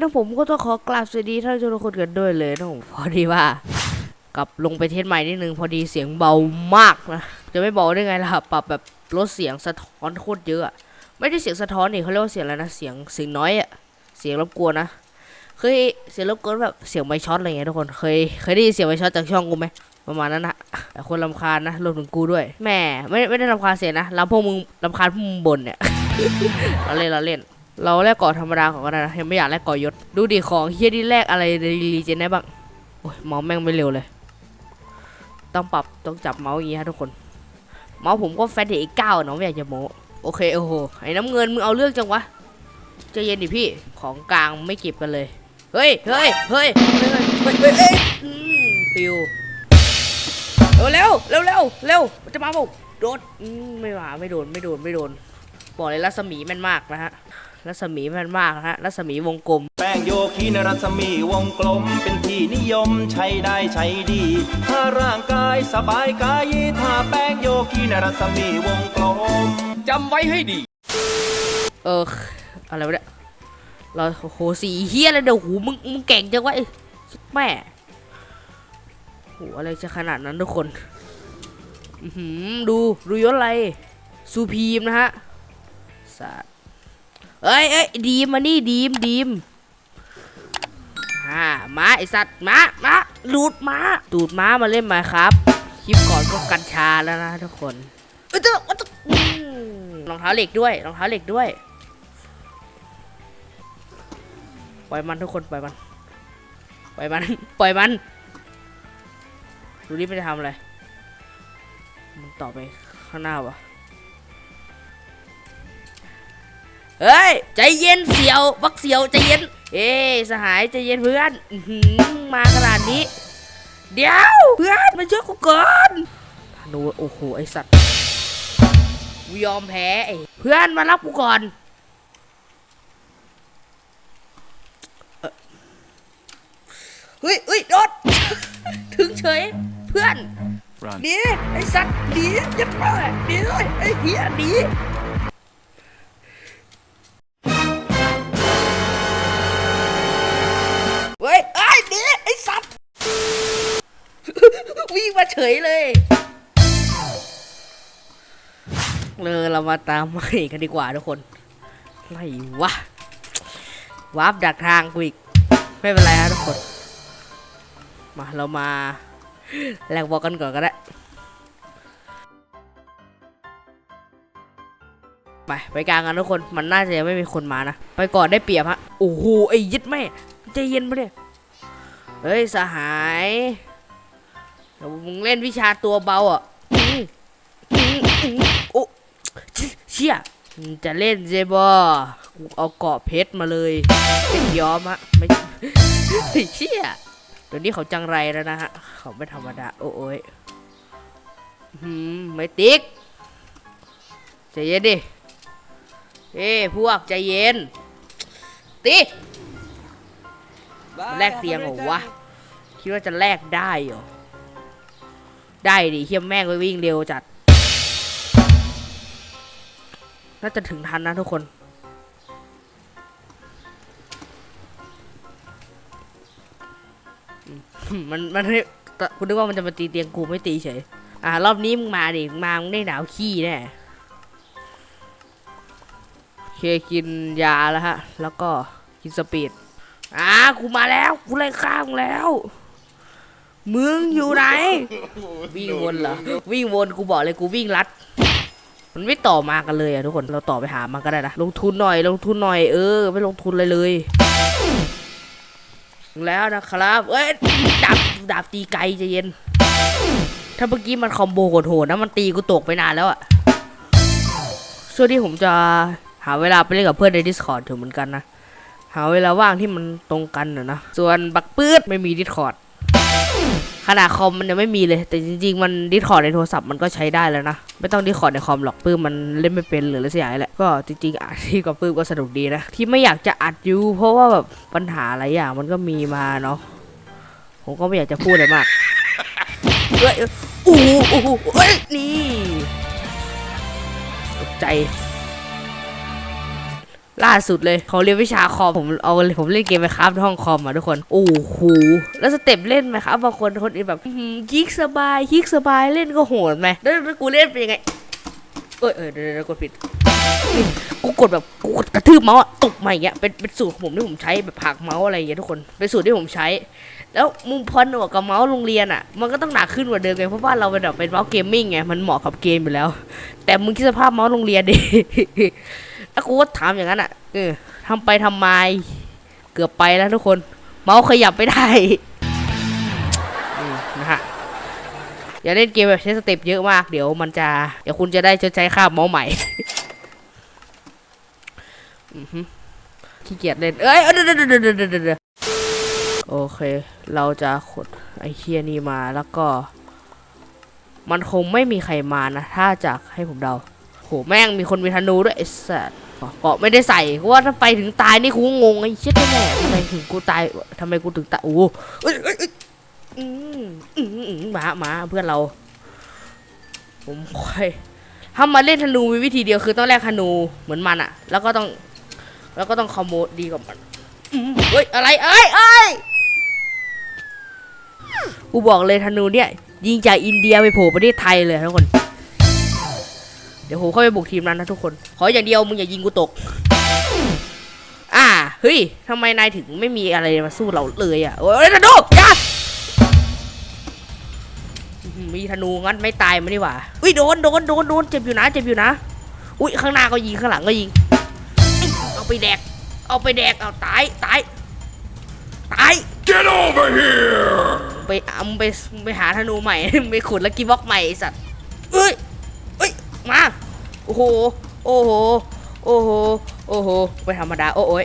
นะผมก็ต้องขอกราบสวัสดีท่านผู้ชมทุกคนกันด้วยเลยนะผมพอดีว่า กลับลงไปเทสใหม่นิดนึงพอดีเสียงเบามากนะจะไม่เบาได้ไงล่ะปรับแบบลดเสียงสะท้อนโคตรเยอะไม่ได้เสียงสะท้อนนี่เขาเรียกว่าเสียงอะไรนะเสียงเสียงน้อยอะเสียงรบกวนนะเคยเสียงรบกวนแบบเสียงไมค์ช็อตอะไรเงี้ยทุกคนเคยเคยได้ยินเสียงไมค์ช็อตจากช่องกูไหมประมาณนั้นนะแต่คนลำคาญนะรวมถึงกูด้วยแหม่ไม่ไม่ได้ลำคาญเสียนะลำพวกมึงลำคาญพวกมึงบนเนี่ยเราเล่นเราเล่น เราแลกเกาะธรรมดาของกันนะยังไม่อยากแลกเกาะยศดูดิของเฮียที่แลกอะไรในรีเจนได้บ้างโอ้ยเมาส์แม่งไม่เร็วเลย ต้องปรับต้องจับเมาส์อย่างงี้ฮะทุกคน เมาส์ผมก็แฟนเด็กเก้าเนาะไม่อยากจะโมโอเคโอ้โหไอ้น้ำเงินมึงเอาเรื่องจังวะใจเย็นดิพี่ของกลางไม่เก็บกันเลยเฮ้ยเฮ้ยเฮ้ยเฮ้ยเฮ้ยเฮ้ยปิวเร็วเร็วเร็วเร็วจะมาบุกโดนอืมไม่มาไม่โดนไม่โดนไม่โดน บอกเลยรัศมีแม่นมากนะฮะรัศมีแม่นมากนะฮะรัศมีวงกลม แป้งโยคีในรัศมีวงกลม เป็นที่นิยมใช้ได้ใช้ดี ถ้าร่างกายสบายกายถ้าแป้งโยคีในรัศมีวงกลมจำไว้ให้ดี เอออะไรวะเนี่ยเราโอ้โหสีเฮียเลยเดี๋ยวหูมึงมึงเก่งจังวะไอ้แม่โหอะไรจะขนาดนั้นทุกคนอือหือดูดูยศอะไรซูพีมนะฮะ สัตว์เอ้ยเอ้ยดีมมานี่ดีมดีมอ่ามาไอสัตว์มามาดูดมาดูดม้ามาเล่นมาครับคลิปก่อนก็กัญชาแล้วนะทุกคนเอ้ยเจ้าเอ้ยเจ้าอืมรองเท้าเหล็กด้วยรองเท้าเหล็กด้วยปล่อยมันทุกคนปล่อยมันปล่อยมันปล่อยมันดูนี่ไม่ได้ทำอะไรมันต่อไปข้างหน้าวะ เฮ้ยใจเย็นเสียวบักเสียวใจเย็นเอ้ยสหายใจเย็นเพื่อนอื้อหือมาขนาดนี้ เดี๋ยวเพื่อนมาช่วยกูก่อนธนูโอ้โหไอสัตว์กูยอมแพ้ไอ้เพื่อนมารับกูก่อนเฮ้ยเฮ้ยโดดถึงเฉยเพื่อนหนีไอสัตว์หนียัดมาหนีเลยไอเหี้ยห ฮ้ไอ้สัตว์ วิ่งมาเฉยเลย เลยเรามาตามใหม่กันดีกว่าทุกคนไรวะวาร์ปดักทางกูอีก ไม่เป็นไรฮะทุกคน มาเรามาแลกบอกกันก่อนก็ได้ ไป ไปกลางกันทุกคนมันน่าจะยังไม่มีคนมานะ ไปก่อนได้เปรียบฮะ โอ้โห ไอ้ยึดแม่ ใจเย็นปะเนี่ย เฮ้ยสหายเดี๋ยวมึงเล่นวิชาตัวเบาอะโอ้เชี่ยจะเล่นเจบอกูเอาเกาะเพชรมาเลยเป็นยอมฮะไม่เชี่ยเดี๋ยวนี้เขาจังไรแล้วนะฮะ เขาไม่ธรรมดา โอ้ยหืมไม่ติ๊กใจเย็นดิ เอ้พวกใจเย็น ติ๊ก แลกเตียงเหรอวะ คิดว่าจะแลกได้เหรอ ได้ดิเฮียแม่งไปวิ่งเร็วจัด น่าจะถึงทันนะทุกคน มันมันคุณนึกว่ามันจะมาตีเตียงกูไม่ตีเฉย อ่ารอบนี้มึงมาดิมามึงได้หนาวขี้แน่โอเคกินยาแล้วฮะ แล้วก็กินสปีด อ่ากูมาแล้วกูไล่ข้างแล้ว มึงอยู่ไหน วิ่งวนเหรอวิ่งวนกูบอกเลยกูวิ่งลัด มันไม่ต่อมากันเลยอะทุกคนเราต่อไปหามันก็ได้นะลงทุนหน่อย ลงทุนหน่อยเออไม่ลงทุนเลยเลยแล้วนะครับเอ้ยดาบดาบตีไกลใจเย็น ถ้าเมื่อกี้มันคอมโบโหดๆนะมันตีกูตกไปนานแล้วอะช่วงที่ผมจะหาเวลาไปเล่นกับเพื่อนใน Discord ถึงเหมือนกันนะ หาเวลาว่างที่มันตรงกันนะนะ ส่วนบักปื๊ดไม่มี Discord ขนาดคอมมันยังไม่มีเลย แต่จริงๆ มัน Discord ในโทรศัพท์มันก็ใช้ได้แล้วนะ ไม่ต้อง Discord ในคอมหรอกปื้มมันเล่นไม่เป็นหรืออะไรสักอย่างแหละก็จริงๆอัดที่กับปื้มก็สนุกดีนะ ที่ไม่อยากจะอัดอยู่ เพราะว่าแบบปัญหาหลายอย่างมันก็มีมาเนาะผมก็ไม่อยากจะพูดอะไรมากเอ้ยอ้ยโอ้โหเอ้ยนี่ตกใจ ล่าสุดเลยเขาเรียนวิชาคอมผมเอาผมเล่นเกมไปครับห้องคอมอะทุกคนโอ้โหแล้วสเต็ปเล่นไหมครับบางคนคนอื่นแบบอื้อหือยิกสบายยิกสบายเล่นก็โหดไหมแล้วแล้วกูเล่นเป็นยังไงเอยเอยเดี๋ยวเดี๋ยวกดผิดกูกดแบบกูกดกระทืบเมาส์ตบมาอย่างเงี้ยเป็นเป็นสูตรของผมที่ผมใช้แบบผักเมาส์อะไรอย่างเงี้ยทุกคนเป็นสูตรที่ผมใช้ แล้วมุมพอหนวกกับเมาส์โรงเรียนอะ มันก็ต้องหนักขึ้นกว่าเดิมไงเพราะว่าเราเป็นแบบเป็นเมาส์เกมมิ่งไงมันเหมาะกับเกมอยู่แล้ว แต่มึงคิดสภาพเมาส์โรงเรียนดิ แล้วกูก็ถามอย่างนั้นอะเออทำไปทำไม เกือบไปแล้วทุกคน เมาส์ขยับไม่ได้นะฮะอย่าเล่นเกมแบบใช้สเต็ปเยอะมากเดี๋ยวมันจะ เดี๋ยวคุณจะได้ชดใช้ค่าเมาส์ใหม่ขี้เกียจเล่น เอ้ยเดี๋ยวเดี๋ยวเดี๋ยวโอเค เราจะขดไอเคียนี่มาแล้วก็ มันคงไม่มีใครมานะ ถ้าจากให้ผมเดา หแม่งมีคนมีธนูด้วยไอ้สัสเกาะไม่ได้ใส่เพราะว่าถ้าไปถึงตายนี่กูงงไอ้เชิดแน่ทำไมถึงกูตายทำไมกูถึงตายโอ้เอ้ยเอ้ยเอ้ยอืมอืมอืมหมาหมาเพื่อนเรา ผมคอยถ้ามาเล่นธนูมีวิธีเดียวคือต้องแลกธนูเหมือนมันอะแล้วก็ต้อง แล้วก็ต้องคอมโบดีกว่ามันเฮ้ยอะไรเอ้ยเอ้ยกูบอกเลยธนูเนี่ย ยิงจากอินเดียไปโผล่ประเทศไทยเลยทุกคน ดี๋ยวผมเข้าไปบุกทีมนั้นนะทุกคน ขออย่างเดียวมึงอย่ายิงกูตก อ่า เฮ้ยทำไมนายถึงไม่มีอะไรมาสู้เราเลยอะ โอ้ยธนูอย่าอื้อหือมีธนูงั้นไม่ตายมันดีกว่า อุ้ยโดนโดนโดนโดนเจ็บอยู่นะ เจ็บอยู่นะ อุ้ยข้างหน้าก็ยิงข้างหลังก็ยิง เอาไปแดก เอาไปแดก เอาตายตายตาย Get over here ไปเอามึงไปมึงไปหาธนูใหม่มึงไปขุดแล้วกีบ็อกใหม่ไอ้สัตว์เอ้ยเอ้ยมาโอ้โห โอ้โห โอ้โห โอ้โหไม่ธรรมดา โอ้โอย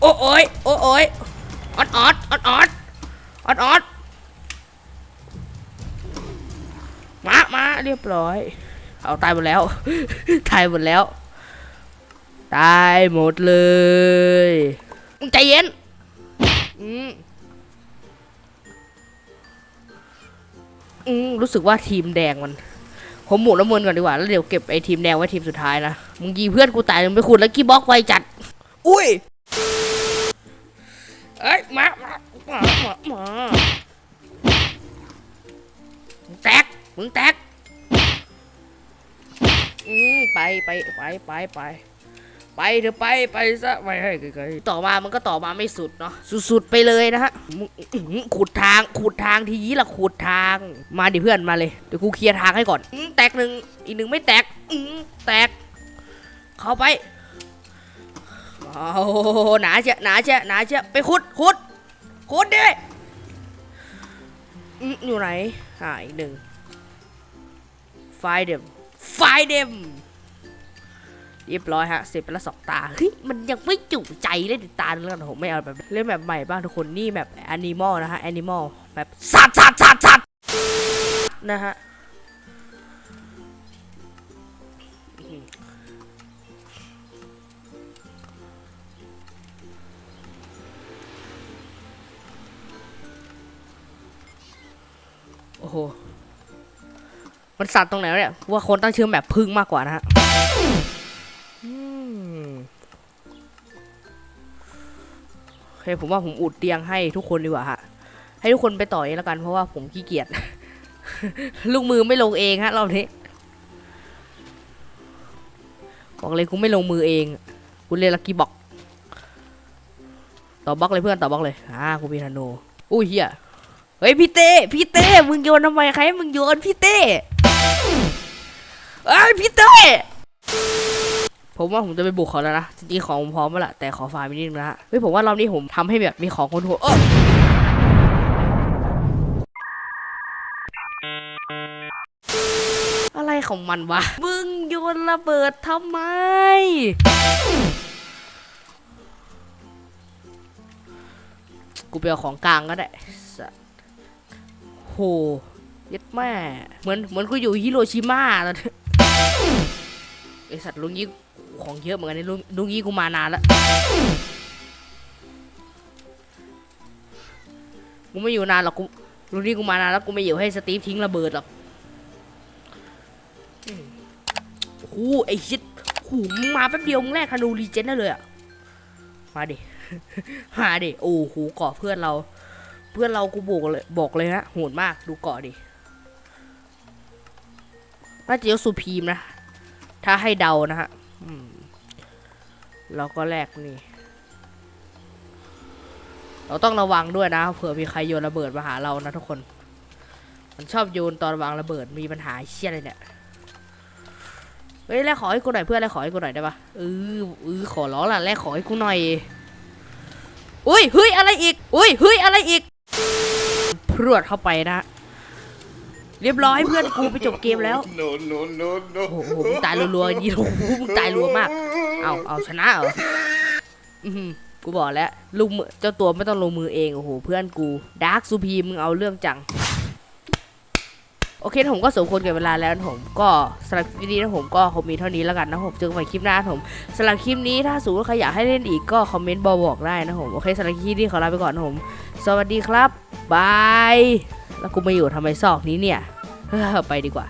โอ้โอยโอ้โอยออดออดออดออดออดออดมามาเรียบร้อย เอาตายหมดแล้ว ตายหมดแล้ว ตายหมดเลยมึงใจเย็น อืมอืมรู้สึกว่าทีมแดงมัน ผมหมุนน้ำมนต์ก่อนดีกว่า แล้วเดี๋ยวเก็บไอ้ทีมแดงไว้ทีมสุดท้ายนะ มึงยีเพื่อนกูตายมึงไปขุดแล้วกี้บล็อกไว้จัด อุ้ย เอ้ยมามามามามามึงแตก มึงแตก อืมไปไปไปไปไป ไปเถอะไปไปซะไปให้ไกลๆต่อมามันก็ต่อมาไม่สุดเนาะสุดๆไปเลยนะฮะขุดทางขุดทางทีนี้ละขุดทาง มาดิเพื่อนมาเลยเดี๋ยวกูเคลียร์ทางให้ก่อนแตกหนึ่งอีกหนึ่งไม่แตกอืแตก เข้าไปเอาหนาเจ้าหนาเจ้าหนาเจ้าไปขุดขุดขุดดิอื้ออยู่ไหนอ่าอีกหนึ่งไฟเดมไฟเดม เรียบร้อยฮะเสร็จไปแล้วสองตาเฮ้ยมันยังไม่จุใจเล่นตานึงแล้วนะผมไม่เอาแบบเล่นแบบใหม่บ้างทุกคนนี่แบบแอนิมอลนะฮะแอนิมอลแบบสัตว์สัตว์สัตว์สัตว์นะฮะโอ้โหมันสัตว์ตรงไหนเนี่ยว่าคนตั้งชื่อแบบพึ่งมากกว่านะฮะ เคผมว่าผมอุดเตียงให้ทุกคนดีกว่าฮะ ให้ทุกคนไปต่อเองแล้วกันเพราะว่าผมขี้เกียจ ลูกมือไม่ลงเองฮะรอบนี้บอกเลยกูไม่ลงมือเองกูเล่นลักกี้บ็อกต่อบล็อกเลยเพื่อนต่อบล็อกเลยอ่ากูมีธนูอุ้ยเฮียเฮ้ยพี่เต้พี่เต้มึงโยนทำไมใครให้มึงโยนพี่เต้เอ้ยพี่เต้ ผมว่าผมจะไปบุกเขาแล้วนะจริงๆของผมพร้อมแล้วล่ะแต่ขอฟาร์มนิดนึงนะฮะเฮ้ยผมว่ารอบนี้ผมทำให้แบบมีของคนหัวเอออะไรของมันวะมึงโยนระเบิดทำไม กูไปเอาของกลางก็ได้สัสโหเย็ดแม่ เหมือนเหมือนกูอยู่ฮิโรชิมาตอน อสัตว์ลุงยี่ของเยอะเหมือนกันนี่ลุงลุงยี่กูมานานแล้วกูไม่อยู่นานหรอกกูลุงยี่กูมานานแล้วกูไม่อยู่ให้สตีฟทิ้งระเบิดหรอกอืมโอ้โหไอชิดหูมึงมาแป๊บเดียวมึงแลกคานูรีเจนได้เลยอะมาดิมาดิโอ้โหเกาะเพื่อนเรา เพื่อนเรากูบอกเลยบอกเลยฮะโหดมากดูเกาะดิน่าจะยกสุพีมนะ ถ้าให้เดานะฮะเราก็แลกนี่ เราต้องระวังด้วยนะ เผื่อมีใครโยนระเบิดมาหาเรานะทุกคน มันชอบโยนตอนวางระเบิดมีปัญหาเชี่ยอะไรเนี่ย เฮ้ยแลกขอให้กูหน่อยเพื่อนแลกขอให้กูหน่อยได้ปะเออเออขอร้องล่ะแลกขอให้กูหน่อย อุ้ยเฮ้ยอะไรอีก อุ้ยเฮ้ยอะไรอีก พรวดเข้าไปนะ เรียบร้อยเพื่อนกูไปจบเกมแล้ว No, no, no, no. โอ้โหมึงตายรัวๆอย่างนี้โอ้โหมึงตายรัวมาก เอาเอาชนะเหรออือหือกูบอกแล้วลุงมือเจ้าตัวไม่ต้องลงมือเองโอ้โหเพื่อนกูดาร์คซูพีมึงเอาเรื่องจัง โอเคนะผมก็สมควรกับเวลาแล้วนะผมก็สำหรับคลิปนี้นะผมก็คงมีเท่านี้แล้วกันนะผมเจอกันใหม่คลิปหน้านะผมสำหรับคลิปนี้ถ้าสมมติว่าใครอยากให้เล่นอีกก็คอมเมนต์บอกบอกได้นะผมโอเคสำหรับคลิปนี้ขอลาไปก่อนนะผม สวัสดีครับบายแล้วกูมาอยู่ทำไมซอกนี้เนี่ย ไปดีกว่า